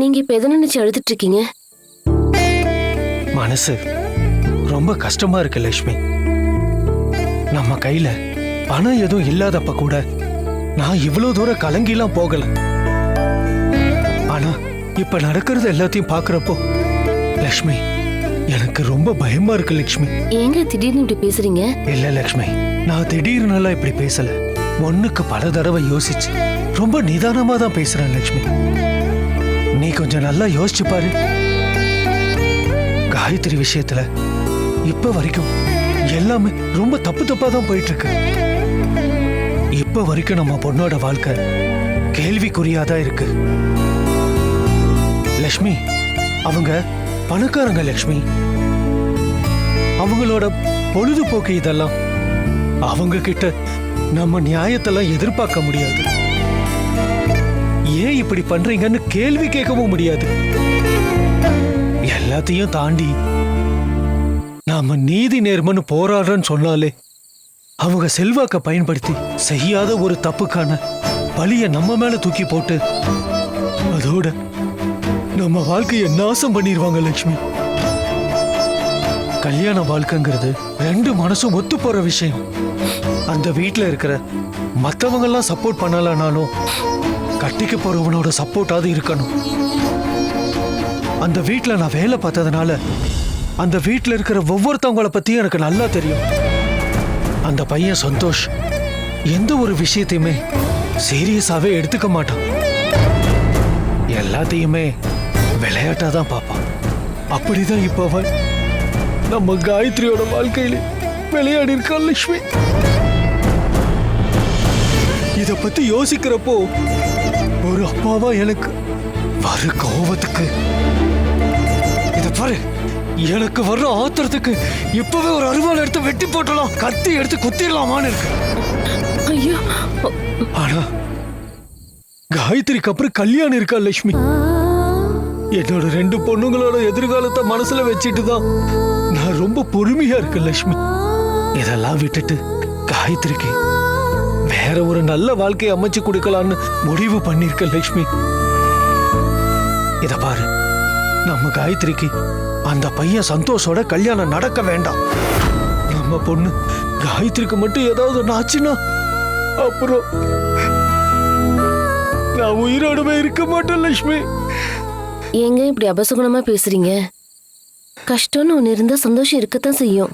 நீங்க இப்ப எதை நினைச்சு அழுதுட்டு இருக்கீங்க? மனசு ரொம்ப கஷ்டமா இருக்கு லட்சுமி. நம்ம கையில பணம் எதுவும் இல்லாதப்ப கூட நான் இவ்வளவு தூரம் கலங்கிலாம் போகல. ஆனா இப்ப நடக்கிறது எல்லாத்தையும் பாக்குறப்போ லக்ஷ்மி எனக்கு ரொம்ப பயமா இருக்கு லக்ஷ்மி ஏங்க திடீர்னு இப்படி பேசுறீங்க? இல்ல லக்ஷ்மி நான் திடீர்னுலாம் இப்படி பேசல. ஒண்ணுக்கு பல தடவை யோசிச்சு ரொம்ப நிதானமா தான் பேசுறேன் லக்ஷ்மி நீ கொஞ்சம் நல்லா யோசிச்சு பாரு. காயத்ரி விஷயத்துல இப்ப வரைக்கும் எல்லாமே ரொம்ப தப்பு தப்பா தான் போயிட்டு இருக்கு இப்ப வரைக்கும் நம்ம பொண்ணோட வாழ்க்கை கேள்விக்குறியாதான் இருக்கு. லக்ஷ்மி அவங்க பணக்காரங்க லக்ஷ்மி. அவங்களோட பொழுதுபோக்கு இதெல்லாம் அவங்க கிட்ட நம்ம நியாயத்தெல்லாம் எதிர்பார்க்க முடியாது. ஏன் இப்படி பண்றீங்கன்னு கேள்வி கேட்கவும் முடியாது. எல்லாத்தையும் தாண்டி நாம நீதி நேர்மன்னு போராடுறோன்னு சொன்னாலே அவங்க செல்வாக்க பயன்படுத்தி செய்யாத ஒரு தப்புக்கான பழிய நம்ம மேல தூக்கி போட்டு அதோட நம்ம வாழ்க்கையை நாசம் பண்ணிடுவாங்க லட்சுமி. கல்யாண வாழ்க்கைங்கிறது ரெண்டு மனசும் ஒத்து போற விஷயம். அந்த வீட்டில் இருக்கிற மத்தவங்க எல்லாம் சப்போர்ட் பண்ணலனாலும் கட்டிக்க போறவனோட சப்போர்ட்டாவது இருக்கணும். அந்த வீட்டில் நான் வேலை பார்த்ததுனால அந்த வீட்டில் இருக்கிற ஒவ்வொருத்தவங்கள பத்தியும் எனக்கு நல்லா தெரியும். அந்த பையன் சந்தோஷ் எந்த ஒரு விஷயத்தையுமே சீரியஸாவே எடுத்துக்க மாட்டான். எல்லாத்தையுமே விளையாட்டாக தான் பார்ப்பான். அப்படிதான் இப்போ அவன் நம்ம காயத்ரியோட வாழ்க்கையில விளையாடி இருக்கான் லட்சுமி இதை பத்தி யோசிக்கிறப்போ ஒரு அப்பாவா எனக்கு வர கோவத்துக்கு. இத பாரு எனக்கு வர்ற ஆத்திரத்துக்கு இப்பவே ஒரு அருவாள் எடுத்து வெட்டி போட்டலாம் கத்தி எடுத்து குத்திடலாமான்னு இருக்கு. ஐயோ. ஆனா காயத்ரிக்கு அப்புறம் கல்யாணம் இருக்கா லட்சுமி என்னோட ரெண்டு பொண்ணுங்களோட எதிர்காலத்தை மனசுல வச்சுட்டு தான் நான் ரொம்ப பொறுமையா இருக்கேன் லட்சுமி இதெல்லாம் விட்டுட்டு காயத்ரிக்கு வேற ஒரு நல்ல வாழ்க்கையை அமைச்சு கொடுக்கலான்னு முடிவு பண்ணிருக்க லக்ஷ்மி. இத பாரு. நம்ம காயத்ரிக்கு அந்த பையன் சந்தோஷோட கல்யாணம் நடக்க வேண்டாம். நம்ம பொண்ணு காயத்ரிக்கு மட்டும் ஏதாவது ஒண்ணு ஆச்சுன்னா அப்புறம் நான் உயிரோடவே இருக்க மாட்டேன் லக்ஷ்மி. ஏங்க இப்படி அபசகுணமா பேசுறீங்க? கஷ்டம்னு ஒன்னு இருந்தா சந்தோஷம் இருக்கத்தான் செய்யும்.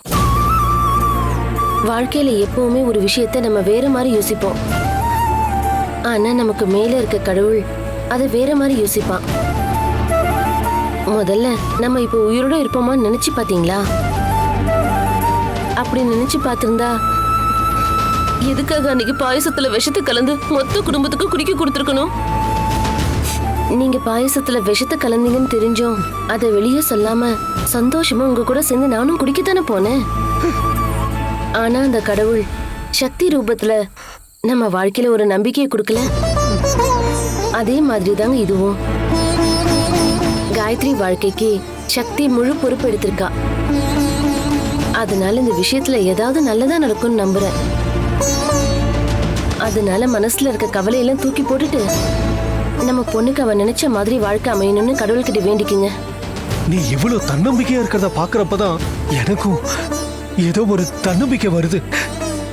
வாழ்க்கையில எப்பவுமே ஒரு விஷயத்த நம்ம வேற மாதிரி யோசிப்போம். ஆனா நமக்கு மேல இருக்க கடவுள் அதை வேற மாதிரி யோசிப்பான். முதல்ல நம்ம இப்போ உயிரோட இருப்போமான்னு நினைச்சு பாத்தீங்களா? அப்படி நினைச்சு பார்த்திருந்தா எதுக்காக அன்னைக்கு பாயசத்துல விஷத்தை கலந்து மொத்த குடும்பத்துக்கும் குடிக்க கொடுத்துருக்கணும்? நீங்க பாயசத்துல விஷத்தை கலந்தீங்கன்னு தெரிஞ்சும். அதை வெளியே சொல்லாம சந்தோஷமா உங்க கூட சேர்ந்து நானும் குடிக்கத்தானே போனேன்? ஆனா அந்த கடவுள் சக்தி ரூபத்துல நம்ம வாழ்க்கையில ஒரு நம்பிக்கையை கொடுக்கல? அதே மாதிரி தாங்க இதுவும். காயத்ரி வாழ்க்கைக்கு சக்தி முழு பொறுப்பு எடுத்திருக்கா. அதனால இந்த விஷயத்துல ஏதாவது நல்லதா நடக்கும்னு நம்புறேன். அதனால மனசுல இருக்க கவலையெல்லாம் தூக்கி போட்டுட்டு நம்ம பொண்ணுக்கு அவன் நினைச்ச மாதிரி வாழ்க்கை அமையணும்னு கடவுள்கிட்ட வேண்டிக்குங்க. நீ இவ்வளவு தன்னம்பிக்கையா இருக்கிறத பாக்குறப்பதான் எனக்கும் ஏதோ ஒரு தன்னம்பிக்கை வருது.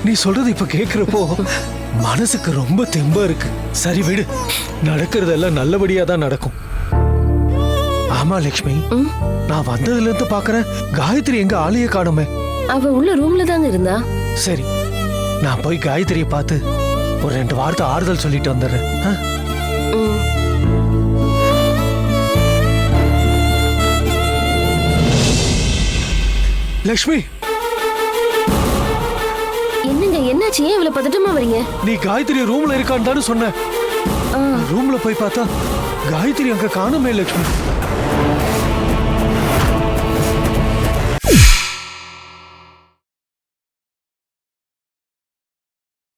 நீ சொல்றது இப்ப கேக்குறப்போ மனசுக்கு ரொம்ப தெம்பா இருக்கு. சரி விடு. நடக்கிறதெல்லாம் நல்லபடியா தான் நடக்கும். ஆமா லக்ஷ்மி. ம், நான் வந்ததுல இருந்து பாக்குறேன். காயத்ரி எங்க ஆளைய காணுமே. அவ உள்ள ரூம்ல தாங்க இருந்தா? சரி. நான் போய் காயத்ரியை பார்த்து ஒரு ரெண்டு வார்த்தை ஆறுதல் சொல்லிட்டு வந்துடுறேன். லக்ஷ்மி! என்னங்க என்னாச்சு? ஏன் இவ்வளவு பதட்டமா வரீங்க? நீ காயத்ரி ரூம்ல இருக்கான்னு சொன்ன. ரூம்ல போய் பார்த்தா காயத்ரி அங்க காணுமே லக்ஷ்மி.